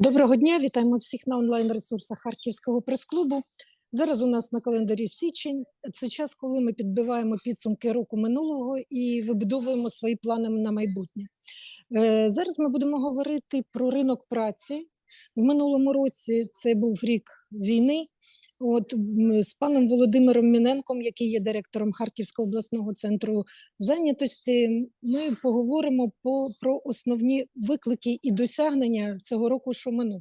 Доброго дня, вітаємо всіх на онлайн-ресурсах Харківського прес-клубу. Зараз у нас на календарі січень. Це час, коли ми підбиваємо підсумки року минулого і вибудовуємо свої плани на майбутнє. Е, Зараз ми будемо говорити про ринок праці. В минулому році це був рік війни. От з паном Володимиром Міненком, який є директором Харківського обласного центру зайнятості, ми поговоримо по, про основні виклики і досягнення цього року, що минув.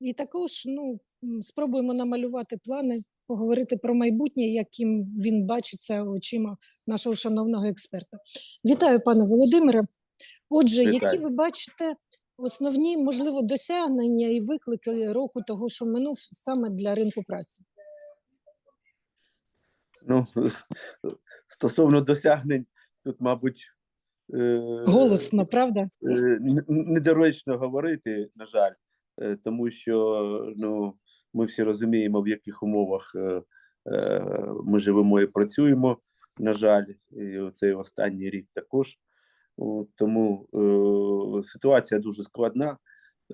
І також ну, спробуємо намалювати плани, поговорити про майбутнє, яким він бачиться очима нашого шановного експерта. Вітаю, пане Володимире. Отже, які ви бачите основні, можливо, досягнення і виклики року того, що минув саме для ринку праці? Ну, стосовно досягнень, тут, мабуть, е, Голосно, правда? е, недоречно говорити, на жаль, е, тому що ну, ми всі розуміємо, в яких умовах е, е, ми живемо і працюємо, на жаль, і цей останній рік також. От, тому е, ситуація дуже складна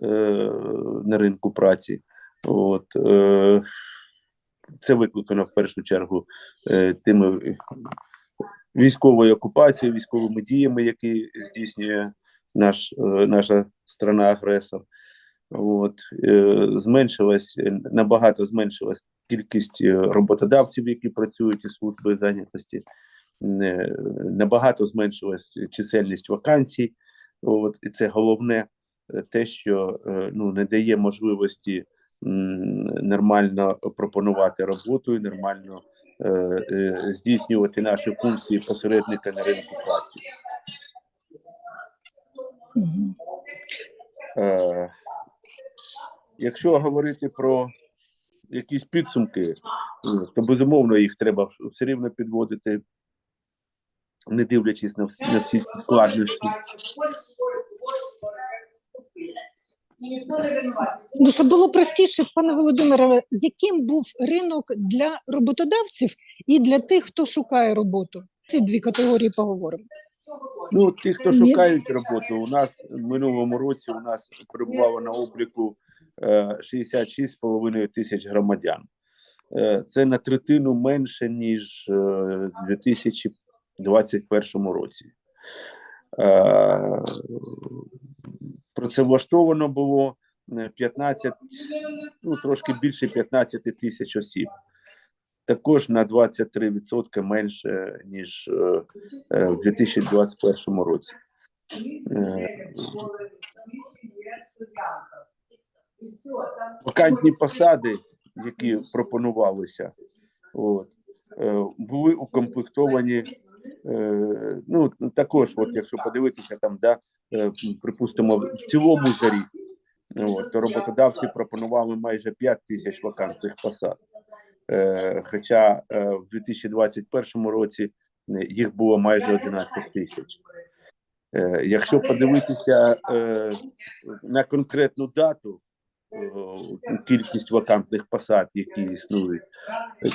е, на ринку праці. От, е, це викликано в першу чергу е, тими військовою окупацією, військовими діями, які здійснює наш, е, наша страна-агресор. От, е, зменшилась набагато зменшилась кількість е, роботодавців, які працюють із службою зайнятості. Набагато зменшилась чисельність вакансій. От, і це головне е, те, що е, ну, не дає можливості нормально пропонувати роботу і нормально е, здійснювати наші функції посередника на ринку праці. Якщо говорити про якісь підсумки, то безумовно їх треба все рівно підводити, не дивлячись на всі, на всі складнощі. Ну, щоб було простіше, пане Володимире, яким був ринок для роботодавців і для тих, хто шукає роботу? Ці дві категорії поговоримо. Ну, ті, хто шукають роботу, у нас в минулому році у нас перебувало на обліку е, 66,5 тисяч громадян. Е, Це на третину менше, ніж е, в 2021 році. Е, Працевлаштовано було е, 15, ну трошки більше 15 тисяч осіб. Також на 23% менше, ніж е, е, в 2021 році. Е, Вакантні посади, які пропонувалися, от, е, були укомплектовані. Е, Ну, також, от, якщо подивитися, там, да, е, припустимо, в цілому за рік, от, то роботодавці пропонували майже 5 тисяч вакантних посад. Е, Хоча в 2021 році їх було майже 11 тисяч. Якщо подивитися на конкретну дату, кількість вакантних посад, які існують,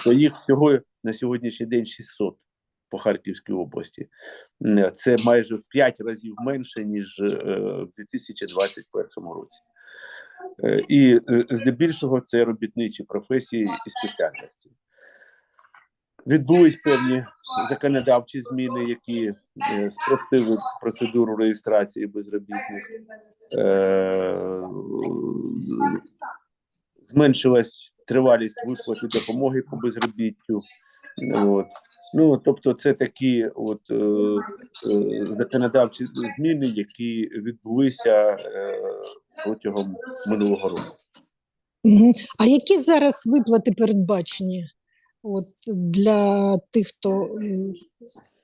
то їх всього на сьогоднішній день 600 по Харківській області. Це майже в 5 разів менше, ніж е, в 2021 році. Е, І е, здебільшого це робітничі професії і спеціальності. Відбулись певні законодавчі зміни, які спростили процедуру реєстрації безробітних. Зменшилась тривалість виплати допомоги по безробіттю. От. Ну, тобто, це такі от е, е, законодавчі зміни, які відбулися е, протягом минулого року. А які зараз виплати передбачені от, для тих, хто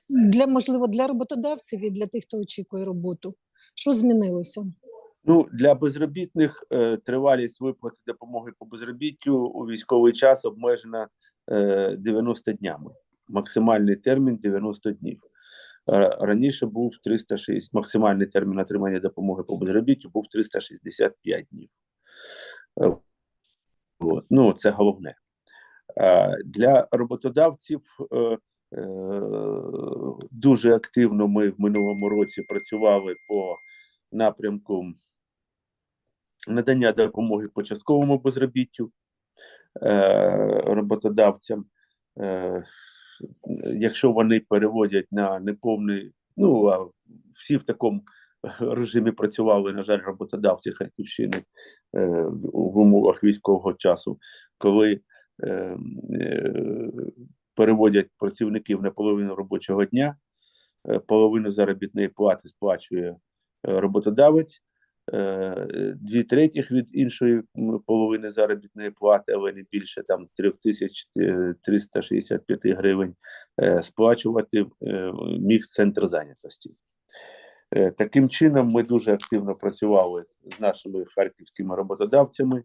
для можливо для роботодавців і для тих, хто очікує роботу? Що змінилося? Ну для безробітних е, тривалість виплати допомоги по безробіттю у військовий час обмежена 90 днями. Максимальний термін 90 днів. Е, Раніше був 306, максимальний термін отримання допомоги по безробіттю був 365 днів. Е, Ну, це головне. Е, Для роботодавців е, е, дуже активно ми в минулому році працювали по напрямку надання допомоги по частковому безробіттю е, роботодавцям, е, якщо вони переводять на неповний, ну а всі в такому режимі працювали, на жаль, роботодавці Харківщини е, в умовах військового часу, коли е, е, переводять працівників на половину робочого дня, е, половину заробітної плати сплачує е, роботодавець, е, дві третіх від іншої половини заробітної плати, але не більше там 3365 гривень е, сплачувати е, міг центр зайнятості. Е, Таким чином, ми дуже активно працювали з нашими харківськими роботодавцями.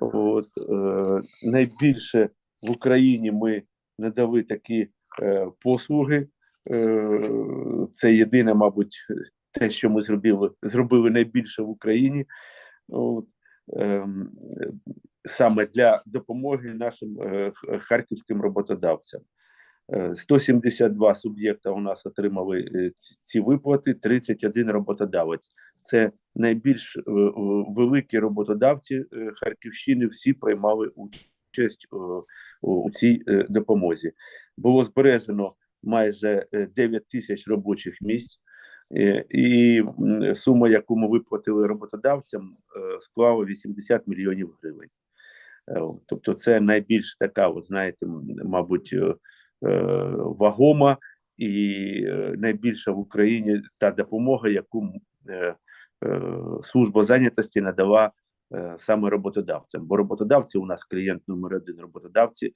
От, е, найбільше в Україні ми надали такі е, послуги. Е, це єдине, мабуть, те, що ми зробили, зробили найбільше в Україні. От, е, саме для допомоги нашим е, харківським роботодавцям. Е, 172 суб'єкта у нас отримали е, ці- виплати, 31 роботодавець. Це найбільш е, е, великі роботодавці е, Харківщини. Всі приймали участь е, у цій е, допомозі. Було збережено майже е, 9 тисяч робочих місць. Е, І сума, яку ми виплатили роботодавцям, е, склала 80 мільйонів гривень. Е, Тобто, це найбільш така, от знаєте, мабуть, вагома і найбільша в Україні та допомога, яку служба зайнятості надала саме роботодавцям. Бо роботодавці у нас клієнт номер один. Роботодавці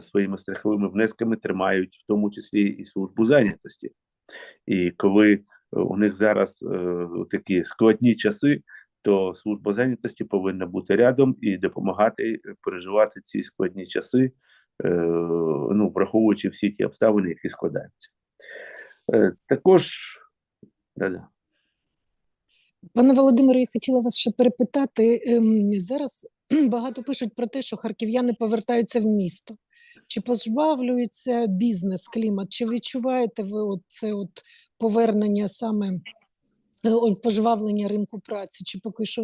своїми страховими внесками тримають, в тому числі і службу зайнятості. І коли у них зараз е, такі складні часи, то служба зайнятості повинна бути рядом і допомагати переживати ці складні часи, е, ну, враховуючи всі ті обставини, які складаються. Е, також да-да. Пане Володимире, я хотіла вас ще перепитати. ем, Зараз багато пишуть про те, що харків'яни повертаються в місто. Чи пожвавлюється бізнес, клімат? Чи відчуваєте ви це от повернення саме е, пожвавлення ринку праці? Чи поки що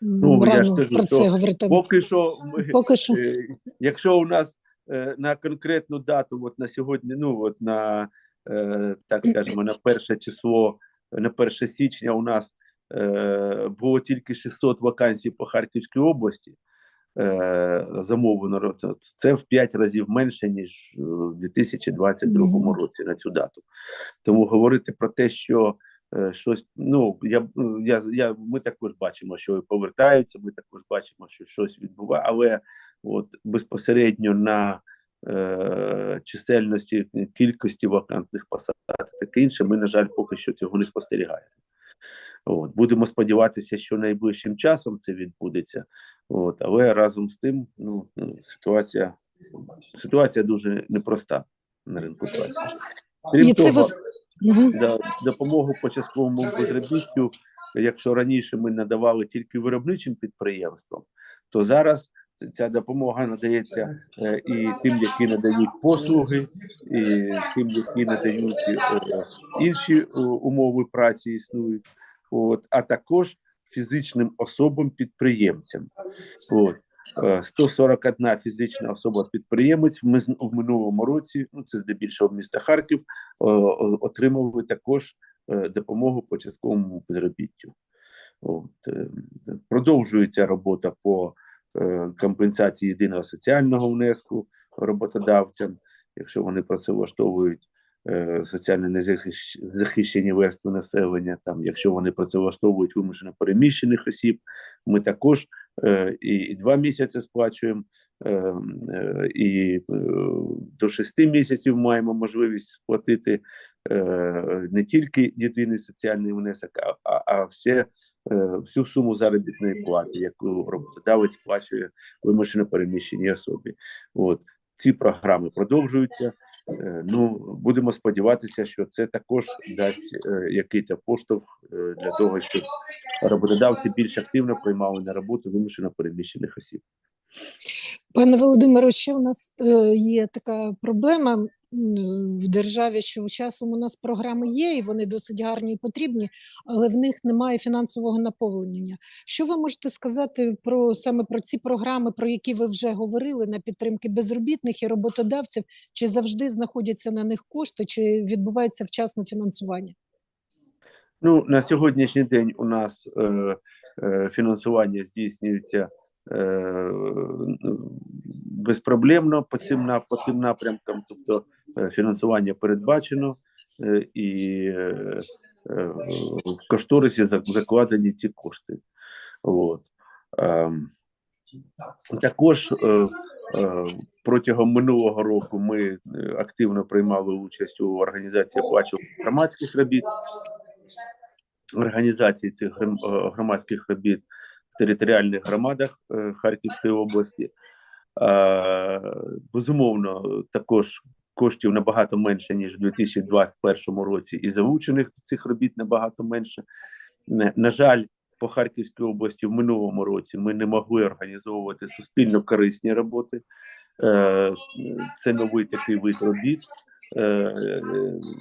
Ну, я ж рано кажу, про що це говорити? поки що ми, Поки що. Е, Якщо у нас е, на конкретну дату, от на сьогодні, ну от на е, так скажемо, на перше число, на 1 січня у нас е, було тільки 600 вакансій по Харківській області. Е, замовлено це, в 5 разів менше ніж в 2022 Мгм. році на цю дату. Тому говорити про те, що е, щось, ну я, я, я ми також бачимо, що повертаються. Ми також бачимо, що щось відбуває, але от безпосередньо на е, чисельності кількості вакантних посад, таке інше, ми, на жаль, поки що цього не спостерігаємо. От, будемо сподіватися, що найближчим часом це відбудеться. От, але разом з тим, ну, ну, ситуація, ситуація дуже непроста на ринку праці. Крім того, ви... Да, допомогу по частковому безробіттю, якщо раніше ми надавали тільки виробничим підприємствам, то зараз ця допомога надається е, і тим, які надають послуги, і тим, які надають е, інші е, умови праці існують, от, а також фізичним особам-підприємцям. От. Е, 141 фізична особа-підприємець в минулому році, ну це здебільшого міста Харків, е, о- отримували також е, допомогу по частковому безробіттю. От, е, продовжується робота по е, компенсації єдиного соціального внеску роботодавцям, якщо вони працевлаштовують е, соціально незахищ- захищені верстви населення, там, якщо вони працевлаштовують вимушено переміщених осіб, ми також е, і, два місяці сплачуємо, е, е, і е, до шести місяців маємо можливість сплатити е, не тільки єдиний соціальний внесок, а, а, все, е, всю суму заробітної плати, яку роботодавець сплачує вимушено переміщеній особі. От ці програми продовжуються. Е, Ну будемо сподіватися, що це також дасть е, якийсь поштовх е, для того, щоб роботодавці більш активно приймали на роботу вимушено переміщених осіб. Пане Володимире, ще у нас е, є така проблема. В державі, що часом у нас програми є, і вони досить гарні і потрібні, але в них немає фінансового наповнення. Що ви можете сказати про саме про ці програми, про які ви вже говорили на підтримки безробітних і роботодавців? Чи завжди знаходяться на них кошти, чи відбувається вчасне фінансування? Ну, на сьогоднішній день у нас е, е, фінансування здійснюється е, безпроблемно по цим, по цим напрямкам, тобто е, фінансування передбачено е, і е, е, в кошторисі закладені ці кошти. От. Ем, також е, е, протягом минулого року ми е, активно приймали участь у організації оплачуваних громадських робіт організації цих е, громадських робіт в територіальних громадах е, Харківської області. Е, Безумовно, також коштів набагато менше ніж у 2021 році, і залучених цих робіт набагато менше. На жаль, по Харківській області в минулому році ми не могли організовувати суспільно корисні роботи. Е, Це новий такий вид робіт, е,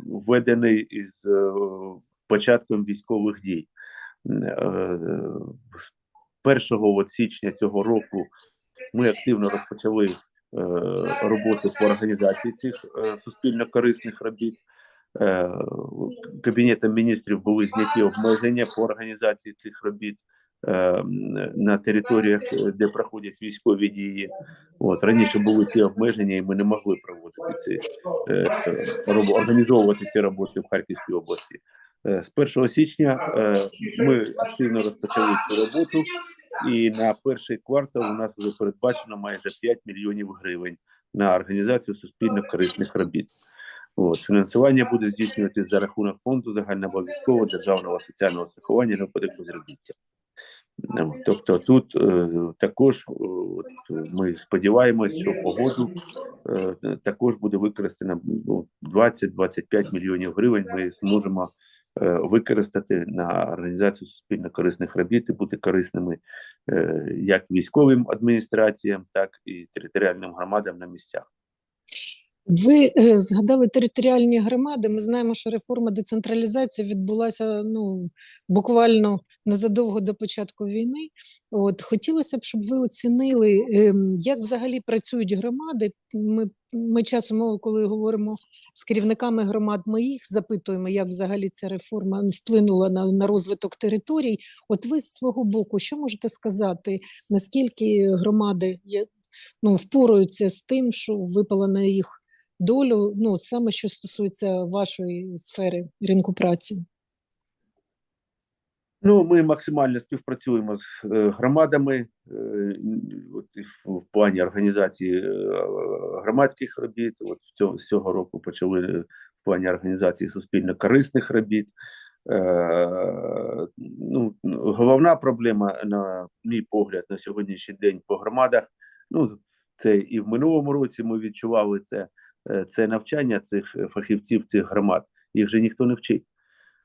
введений із початком військових дій. З 1 січня цього року ми активно розпочали е, роботу по організації цих е, суспільно корисних робіт. Е, Кабінетом міністрів були зняті обмеження по організації цих робіт на територіях, де проходять військові дії. От раніше були ці обмеження, і ми не могли проводити ці е, організовувати ці роботи в Харківській області. З 1 січня ми активно розпочали цю роботу, і на перший квартал у нас вже передбачено майже 5 мільйонів гривень на організацію суспільно корисних робіт. От фінансування буде здійснюватися за рахунок фонду загальнообов'язкового державного соціального страхування на випадок безробіття. Ну, Тобто тут е, також е, ми сподіваємось, що по году е, також буде використано ну, 20-25 мільйонів гривень. Ми зможемо використати на організацію суспільно корисних робіт і бути корисними е, як військовим адміністраціям, так і територіальним громадам на місцях. Ви е, згадали територіальні громади. Ми знаємо, що реформа децентралізації відбулася ну буквально незадовго до початку війни. От хотілося б, щоб ви оцінили, ем, як взагалі працюють громади. Ми, ми часом, коли говоримо з керівниками громад, ми їх запитуємо, як взагалі ця реформа вплинула на, на розвиток територій. От ви з свого боку, що можете сказати, наскільки громади є, ну, впораються з тим, що випало на їх долю, ну саме що стосується вашої сфери ринку праці. Ну, ми максимально співпрацюємо з е, громадами е, от, в, плані організації е, громадських робіт. От цього, з цього року почали в плані організації суспільно корисних робіт. Ну, головна проблема, на мій погляд, на сьогоднішній день по громадах. Ну, це і в минулому році ми відчували це. Е, Це навчання цих фахівців цих громад. Їх же ніхто не вчить.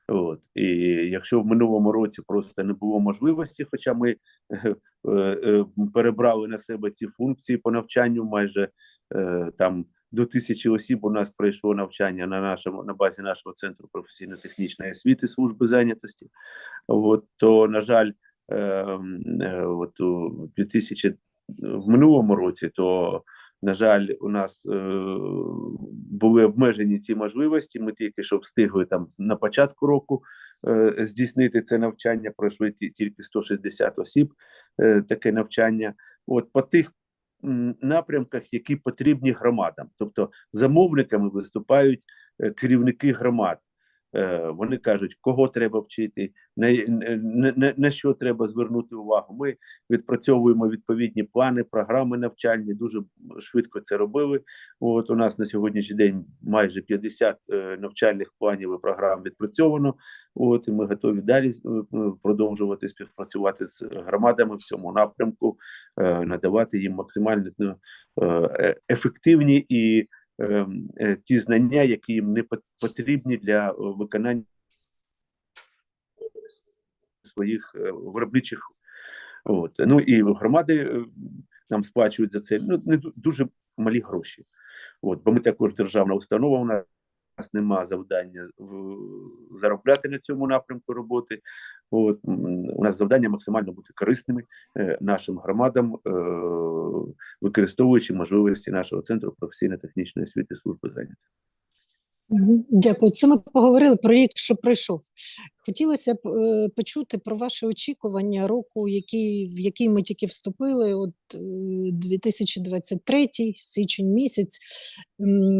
От і якщо в минулому році просто не було можливості, хоча ми е, е, перебрали на себе ці функції по навчанню, майже е, там до тисячі осіб у нас пройшло навчання на нашому на базі нашого центру професійно-технічної освіти служби зайнятості. От то на жаль, е, е, от у 2000 в минулому році, то на жаль, у нас е, були обмежені ці можливості. Ми тільки що встигли там на початку року е, здійснити це навчання. Пройшли ті, тільки 160 осіб е, таке навчання. От по тих напрямках, які потрібні громадам, тобто замовниками виступають е, керівники громад. Е, Вони кажуть, кого треба вчити, на, на, на, що треба звернути увагу. Ми відпрацьовуємо відповідні плани, програми навчальні. Дуже швидко це робили. От у нас на сьогоднішній день майже 50 е, навчальних планів і програм відпрацьовано. От і ми готові далі е, продовжувати співпрацювати з громадами в цьому напрямку, надавати їм максимально ефективні і ті знання, які їм не пот- потрібні для е, виконання своїх е, виробничих. От. Ну і громади е, нам сплачують за це. Ну, не дуже малі гроші. От, бо ми також державна установа. У нас нема завдання заробляти на цьому напрямку роботи. От, у нас завдання максимально бути корисними е, нашим громадам, е, використовуючи можливості нашого центру професійно-технічної освіти служби зайнятості. Дякую. Це ми поговорили про рік, що пройшов. Хотілося б е, почути про ваші очікування року, який, в який ми тільки вступили, от е, 2023, січень місяць.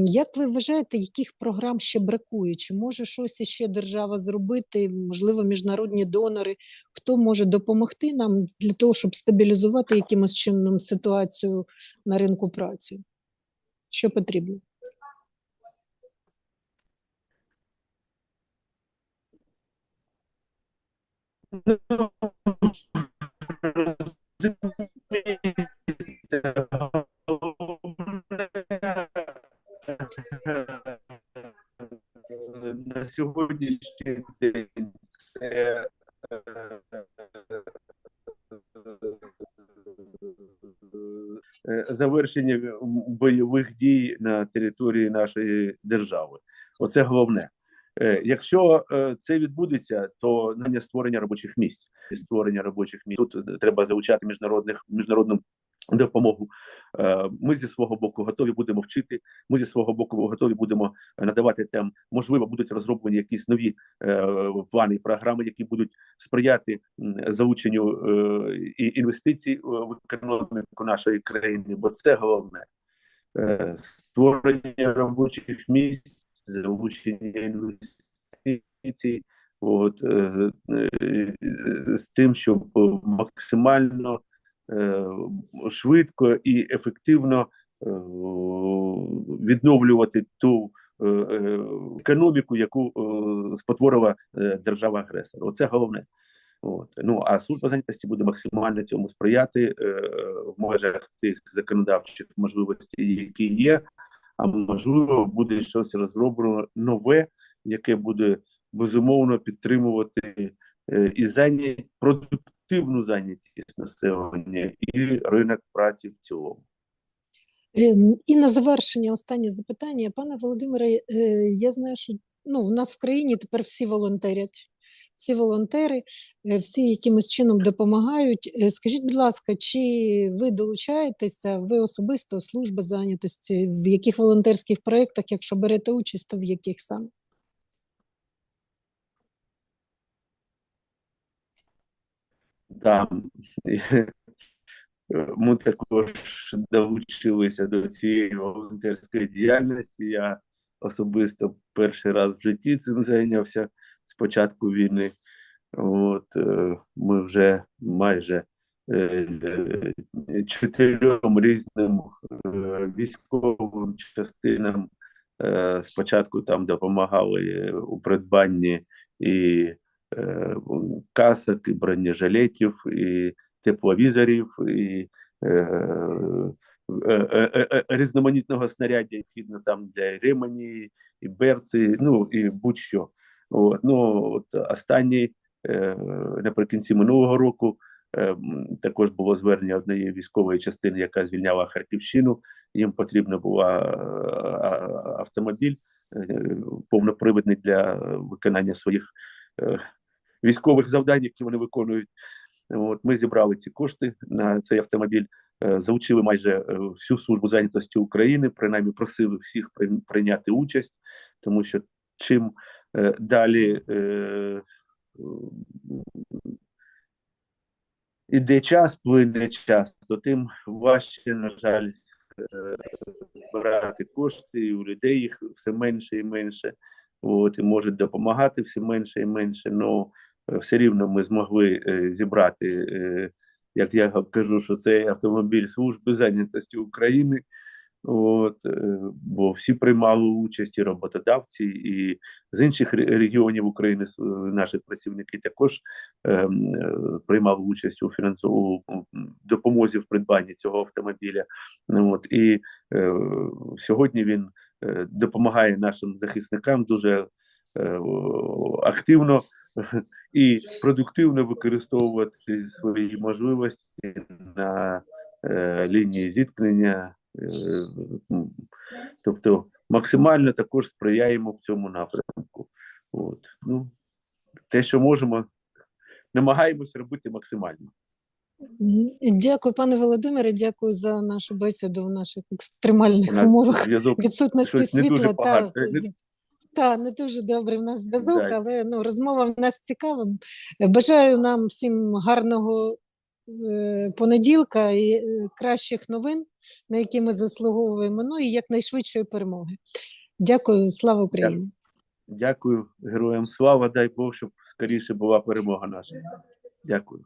Як ви вважаєте, яких програм ще бракує? Чи може щось іще держава зробити? Можливо, міжнародні донори? Хто може допомогти нам для того, щоб стабілізувати якимось чином ситуацію на ринку праці? Що потрібно? На сьогоднішній день це е, завершення бойових дій на території нашої держави. Оце головне. Е, Якщо е, це відбудеться, то не створення робочих місць. Створення робочих місць тут треба залучати міжнародних міжнародну допомогу. Е, Ми зі свого боку готові будемо вчити. Ми зі свого боку готові будемо надавати там. Можливо, будуть розроблені якісь нові е, плани програми, які будуть сприяти залученню е, і інвестицій е, в економіку нашої країни, бо це головне. Е, Створення робочих місць, залучення інвестицій, от, е, е, з тим, щоб максимально е, швидко і ефективно відновлювати ту економіку, яку спотворила е, держава-агресор. Оце головне. От. Ну а служба зайнятості буде максимально цьому сприяти е, в межах тих законодавчих можливостей, які є. А можливо, буде щось розроблено нове, яке буде безумовно підтримувати е, і зайняті продуктивну зайнятість населення і ринок праці в цілому. Е, І на завершення останнє запитання. Пане Володимире, е, я знаю, що ну, в нас в країні тепер всі волонтерять. Всі волонтери, е, всі якимось чином допомагають. Е, Скажіть, будь ласка, чи ви долучаєтеся, ви особисто служба зайнятості, в яких волонтерських проєктах, якщо берете участь, то в яких саме? Да. Ми також долучилися до цієї волонтерської діяльності. Я особисто перший раз в житті цим зайнявся з початку війни. От е, ми вже майже е, е, чотирьом різним військовим частинам спочатку там допомагали у придбанні і касок, і бронежилетів, і тепловізорів, і різноманітного снаряддя, необхідно там для ремені, і берці, ну і будь-що. От, ну, от останній е, наприкінці минулого року е, також було звернення однієї військової частини, яка звільняла Харківщину. Їм потрібна була е, автомобіль е, повнопривідний для виконання своїх е, військових завдань, які вони виконують. От ми зібрали ці кошти на цей автомобіль, е, залучили майже е, всю службу зайнятості України, принаймні просили всіх прийняти участь, тому що чим далі е, іде час, плине час, то тим важче, на жаль, е, збирати кошти, і у людей їх все менше і менше. От, і можуть допомагати все менше і менше. Ну е, все рівно ми змогли е, зібрати, е, як я кажу, що це автомобіль служби зайнятості України. От, е, бо всі приймали участь, і роботодавці, і з інших регіонів України наші працівники також ем, е, приймали участь у фінансову допомозі в придбанні цього автомобіля. От, і е, сьогодні він е, допомагає нашим захисникам дуже е, активно і продуктивно використовувати свої можливості на е, лінії зіткнення Тобто максимально також сприяємо в цьому напрямку. От. Ну, те, що можемо, намагаємось робити максимально. Дякую, пане Володимире. Дякую за нашу бесіду в наших екстремальних нас умовах зв'язок відсутності щось не дуже світла. Та. Е, не- та не дуже добрий в нас зв'язок, але ну, розмова в нас цікава. Бажаю нам всім гарного е, понеділка і е, кращих новин, на які ми заслуговуємо. Ну і якнайшвидшої перемоги. Дякую, слава Україні! Дякую героям слава. Дай Бог, щоб скоріше була перемога наша. Дякую.